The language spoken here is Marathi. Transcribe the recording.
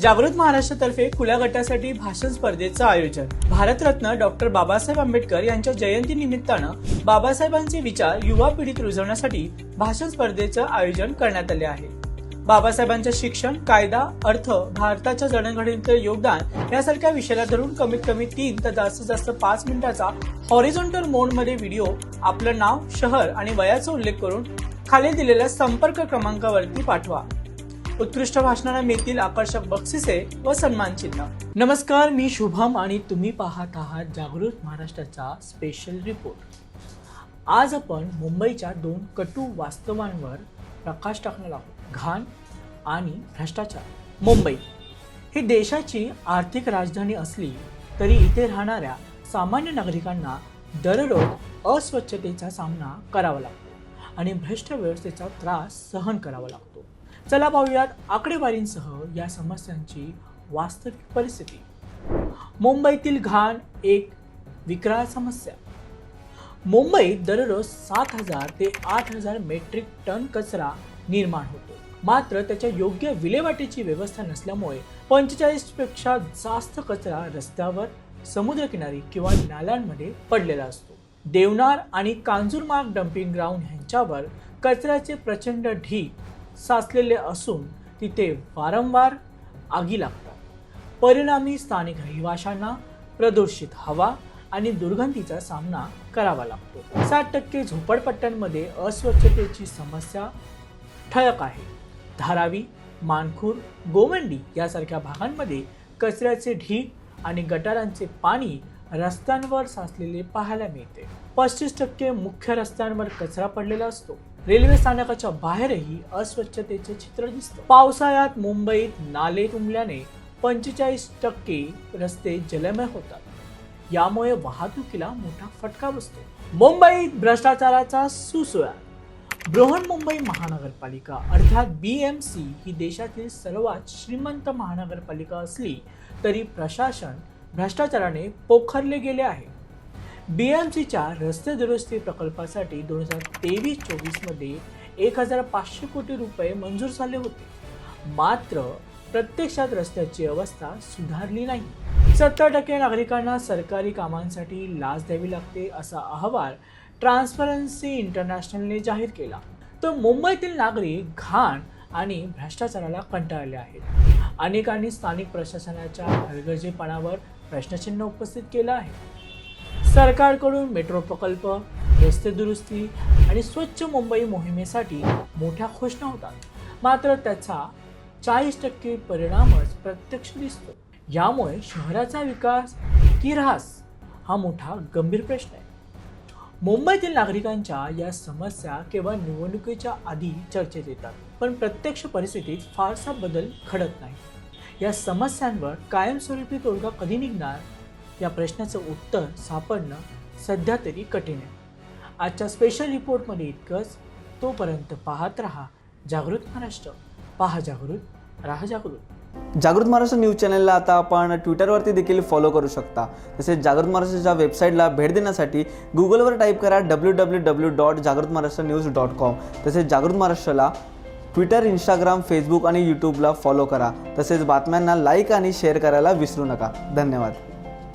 जागृत महाराष्ट्रातर्फे खुल्या गटासाठी भाषण स्पर्धेचं आयोजन. भारतरत्न डॉक्टर बाबासाहेब आंबेडकर यांच्या जयंती निमित्तानं बाबासाहेबांचे विचार युवा पिढीत रुजवण्यासाठी भाषण स्पर्धेचं आयोजन करण्यात आले आहे. बाबासाहेबांचं शिक्षण कायदा अर्थ भारताच्या जडणघडणीतलं योगदान यासारख्या विषयाला धरून कमीत कमी तीन तर जास्तीत जास्त पाच मिनिटाचा हॉरिझॉन्टल मोडमध्ये व्हिडिओ आपलं नाव शहर आणि वयाचा उल्लेख करून खाली दिलेल्या संपर्क क्रमांकावरती पाठवा. उत्कृष्ट भाषणाला मिळतील आकर्षक बक्षिसे व सन्मान चिन्ह. नमस्कार मी शुभम आणि तुम्ही पाहत आहात जागृत महाराष्ट्राचा स्पेशल रिपोर्ट आज आपण मुंबईच्या दोन कटू वास्तवांवर प्रकाश टाकणार आहोत. घाण आणि भ्रष्टाचार. मुंबई ही देशाची आर्थिक राजधानी असली तरी इथे राहणाऱ्या सामान्य नागरिकांना दररोज अस्वच्छतेचा सामना करावा लागतो आणि भ्रष्ट व्यवस्थेचा त्रास सहन करावा लागतो. चला पाहूयात आकडेवारींसह या समस्यांची वास्तविक परिस्थिती. मुंबईतील घाण एक विकराळ समस्या. मुंबईत दररोज सात हजार ते आठ हजार मेट्रिक टन कचरा निर्माण होतो. मात्र त्याच्या योग्य विल्हेवाटीची व्यवस्था नसल्यामुळे पंचेचाळीसपेक्षा जास्त कचरा रस्त्यावर समुद्रकिनारी किंवा नाल्यांमध्ये पडलेला असतो. देवनार आणि कांजूरमार्ग डम्पिंग ग्राउंड ह्यांच्यावर कचऱ्याचे प्रचंड ढीग साचलेले असून तिथे वारंवार आगी लागतात. परिणामी स्थानिक रहिवाशांना प्रदूषित हवा आणि दुर्गंधीचा सामना करावा लागतो. सात टक्के झोपडपट्ट्यांमध्ये अस्वच्छतेची समस्या ठळक आहे. धारावी मानखूर गोवंडी यासारख्या भागांमध्ये कचऱ्याचे ढीग आणि गटारांचे पाणी रस्त्यांवर साचलेले पाहायला मिळते. पस्तीस टक्के मुख्य रस्त्यांवर कचरा पडलेला असतो. रेल्वे स्थानकाच्या बाहेरही अस्वच्छतेचे चित्र दिसतं. पावसाळ्यात मुंबईत नाले तुंबल्याने पंचेचाळीस टक्के रस्ते जलमय होतात. यामुळे वाहतुकीला मोठा फटका बसतो. मुंबईत भ्रष्टाचाराचा सुसुळा. बृहन्मुंबई महानगरपालिका अर्थात बी एम सी ही देशातील सर्वात श्रीमंत महानगरपालिका असली तरी प्रशासन भ्रष्टाचाराने पोखरले गेले आहे. बी एम सीच्या रस्ते दुरुस्ती प्रकल्पासाठी दोन हजार तेवीस चोवीसमध्ये एक हजार पाचशे कोटी रुपये मंजूर झाले होते. मात्र प्रत्यक्षात रस्त्याची अवस्था सुधारली नाही. सत्तर टक्के नागरिकांना सरकारी कामांसाठी लाच द्यावी लागते असा अहवाल ट्रान्सपरन्सी इंटरनॅशनलने जाहीर केला. तर मुंबईतील नागरिक घाण आणि भ्रष्टाचाराला कंटाळले आहेत. अनेकांनी स्थानिक प्रशासनाच्या हलगर्जीपणावर प्रश्नचिन्ह उपस्थित केलं आहे. सरकारकडून मेट्रो प्रकल्प रस्ते दुरुस्ती आणि स्वच्छ मुंबई मोहिमेसाठी मोठ्या घोषणा होतात. मात्र त्याचा चाळीस टक्के परिणामच प्रत्यक्ष दिसतो. यामुळे शहराचा विकास की ऱ्हास हा मोठा गंभीर प्रश्न आहे. मुंबईतील नागरिकांच्या या समस्या केवळ निवडणुकीच्या आधी चर्चेत येतात पण प्रत्यक्ष परिस्थितीत फारसा बदल घडत नाही. या समस्यांवर कायमस्वरूपी तोडगा कधी निघणार या प्रश्नाचं उत्तर सापडणं सध्या तरी कठीण आहे. आजच्या स्पेशल रिपोर्टमध्ये इतकंच. तोपर्यंत पाहत राहा जागृत महाराष्ट्र. पहा जागृत राहा जागृत. जागृत महाराष्ट्र न्यूज चॅनलला आता आपण ट्विटरवरती देखील फॉलो करू शकता. तसेच जागृत महाराष्ट्राच्या वेबसाईटला भेट देण्यासाठी गुगलवर टाईप करा डब्ल्यू डब्ल्यू डब्ल्यू डॉट जागृत महाराष्ट्र न्यूज डॉट कॉम तसेच जागृत महाराष्ट्राला ट्विटर इंस्टाग्राम फेसबुक आणि यूट्यूबला फॉलो करा. तसेच बातम्यांना लाईक आणि शेअर करायला विसरू नका. धन्यवाद.